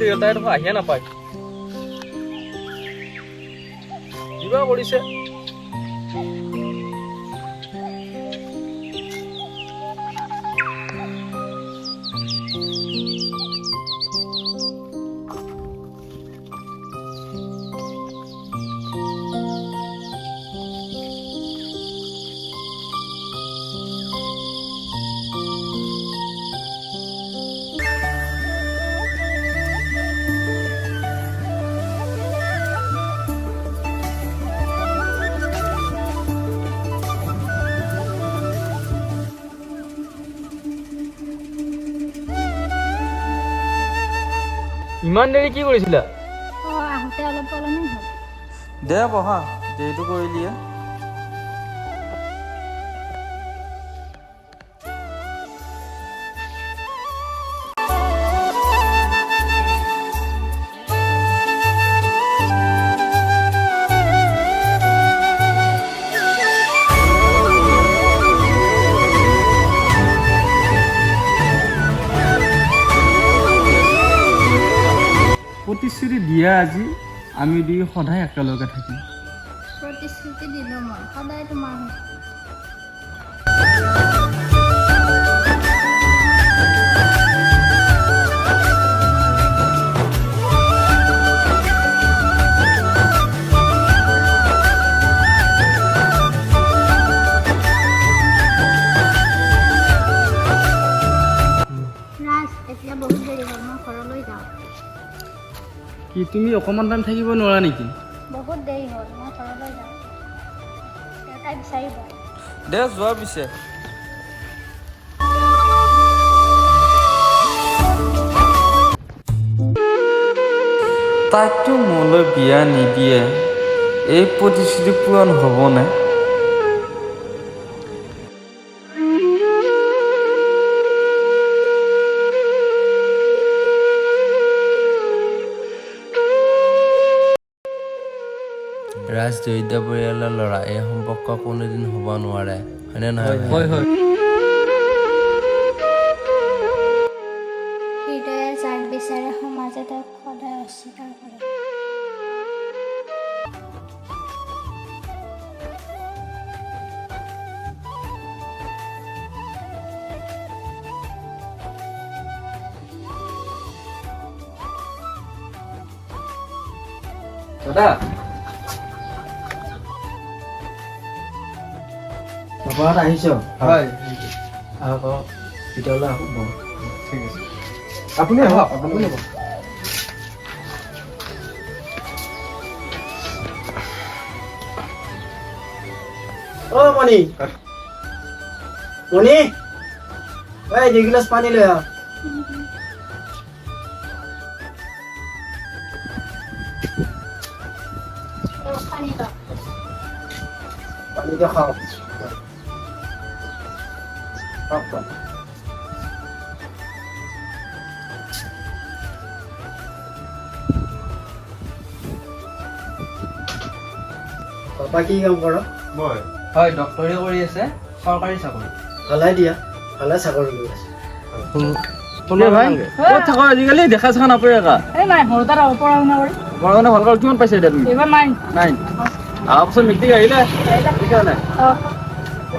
તે ટાયર ફાહ્યા ના પાય જીવા પડી છે. ইমান দেৰি কি কৰিছিলা? অঁ আহোঁতে অলপ পলমেই হ'ল। দে বহা দেৰিটো কৰিলিয়ে। দিয়া আজি আমি দুই সদায় একেলগে থাকিম। প্ৰতিশ্ৰুতি দিলোঁ মই সদায় তোমাৰ কি তুমি অকণমান টাইম থাকিব নোৱাৰা নেকি? বহুত দেৰি হ'ল মই ঘৰলৈ যাওঁ দেউতাই বিচাৰিব। দে যোৱা পিছে। মোলৈ বিয়া নিদিয়ে। এই প্ৰতিশ্ৰুতি পূৰণ হ'বনে? ৰাজ দৰিদ্ৰ পৰিয়ালৰ ল'ৰা এই সম্পৰ্ক কোনোদিন হ'ব নোৱাৰে হয়নে নহয়? হয় হয় হৃদয়ে যাক বিচাৰে সমাজে তেওঁক সদায় অস্বীকাৰ কৰে দাদা বাবাহঁত আহিছ হয় আহক আহক তেতিয়াহ'লে আহক বহক ঠিক আছে আপুনি আহক আপুনি আহক অ' মণি মণি এই দুই গিলাচ পানী লৈ আহ তেওঁ পানী লওক পানীটো খাওক Pronto. পাপা কি কাম কৰ? মই। হয় ডক্তৰী কৰি আছে চৰকাৰী চাকৰি। ভালাই দিয়া ভালাই চাকৰি কৰি আছে। মিট্ৰিক আহিলে।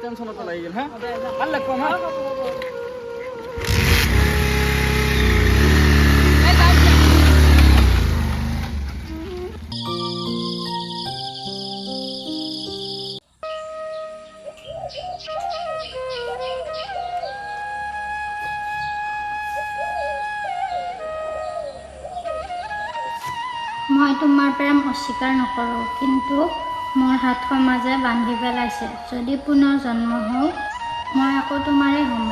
টেনশ্যন এটা লাগি গ'ল হা ভালো লাগিব হা মই তোমাৰ প্ৰেম অস্বীকাৰ নকৰোঁ কিন্তু মোৰ হাত সমাজে বান্ধি পেলাইছে। যদি পুনৰ জন্ম হওঁ মই আকৌ তোমাৰে হ'ম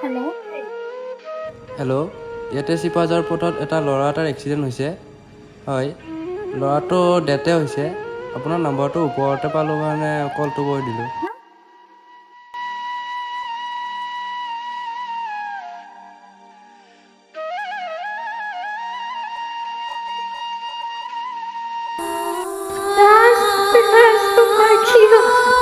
হেল্ল' হেল্ল' ইয়াতে চিপাজাৰ পথত এটা ল'ৰা এটাৰ এক্সিডেণ্ট হৈছে। হয়। ল'ৰাটো ডেটে হৈছে। আপোনাৰ নম্বৰটো ওপৰতে পালোঁ কাৰণে কলটো কৰি দিলোঁ। そ。